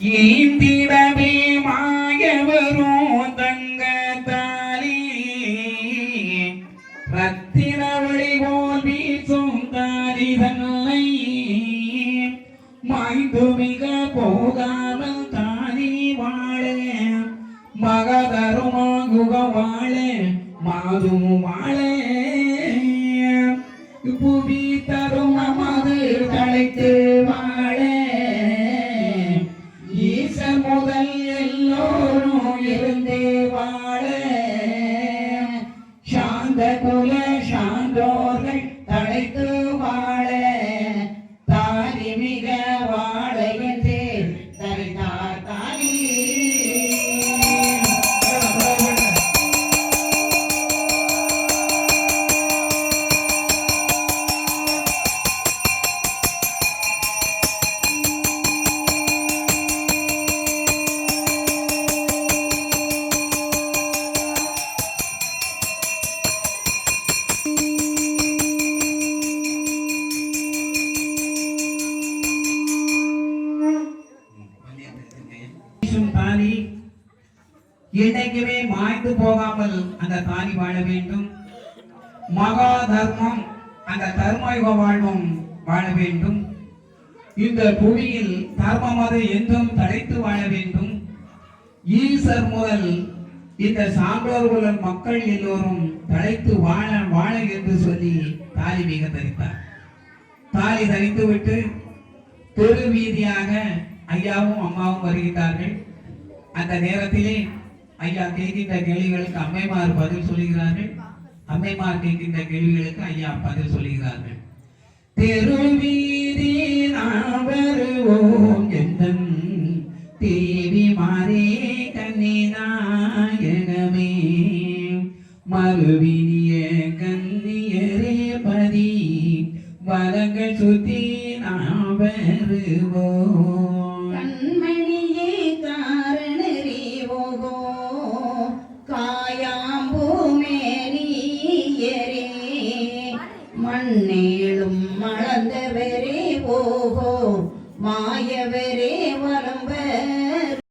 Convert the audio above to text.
ஈந்திடவே மாயவரும் தங்க தாலி ரத்தின ஒளி போல் வீசும் தாலி தன்னை மாய்ந்து மிக போகாமல் தாலி வாழ. மகதருமாகுக வாழ மாது வாழ. புவி Kule. தாலி என்னைக்குமே மாய்ந்து போகாமல் அந்த தாலி வாழ வேண்டும். மகா தர்மம் அந்த தர்மயுக வாழ்வும் வாழ வேண்டும். இந்த புவியில் தர்மமது என்றும் தழைத்து வாழ வேண்டும். ஈசர் முதல் இந்த சான்றோர்களுடன் மக்கள் எல்லோரும் தழைத்து வாழ வாழ என்று சொல்லி தாலி மிக தரித்தார். தாலி தரித்து விட்டு தெரு வீதியாக ஐயாவும் அம்மாவும் வருகிறார்கள். அந்த நேரத்திலே ஐயா கேட்கின்ற கேள்விகளுக்கு அம்மைமார் பதில் சொல்கிறார்கள் அம்மைமார் கேட்கின்ற கேள்விகளுக்கு ஐயா பதில் சொல்கிறார்கள் தெருவீதி நாம் வருவோம் எந்தன் தேவி மாறே கன்னிநாயகமே மறுவினிய கண்ணியரே பதி வலங்கள் சுத்தி நாம் வருவோம். ஓஹோ மாயவரே வளம்ப